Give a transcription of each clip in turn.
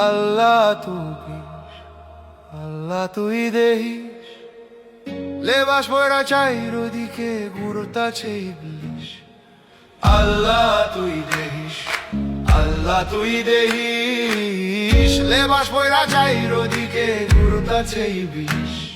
আল্লাহ তুই আল্লাহ তুই দেহিস লেবাস পড়া গুরুতা ঘুরতাছে ইবলিশ আল্লাহ তুই দেহিস আল্লাহ তুই দেহিস লেবাস পড়া চাইরদিকে গুরুতা ইবলিশ বাউল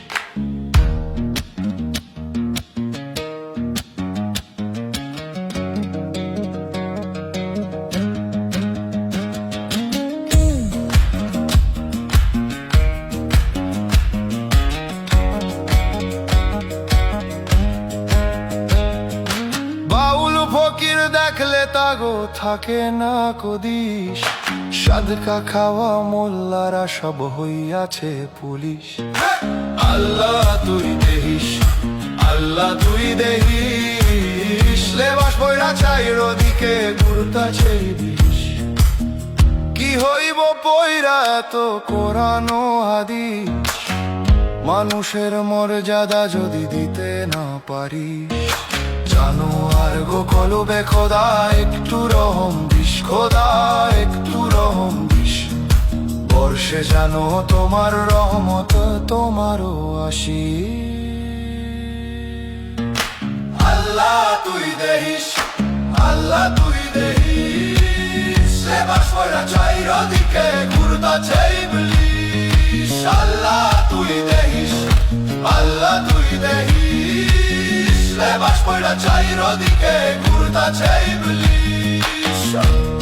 ফকির দেখলে তাগো থাকে না কদিস সাদকা খাওয়া মোল্লারা সব হইয়াছে পুলিশ। আল্লাহ তুই দেহিস, আল্লাহ তুই দেহিস। লেবাস পয়রা চাইর দিকে গুরুতাছে দিস। কি হইব পয়রা তো কোরআনো হাদিস? মানুষের মর্যাদা যদি দিতে না পারিস। জানো আর গো কলবে খোদা, একটু রহম বিষ খোদা, একটু রহম বিষ বর্ষে জানো তোমার রহমত তোমারও আসি। আল্লাহ তুই দেহিস, আল্লাহ তুই দেহিস। দেহিস লেবাস পয়রা চাইর দিকে ঘুরতাছে ইবলিশ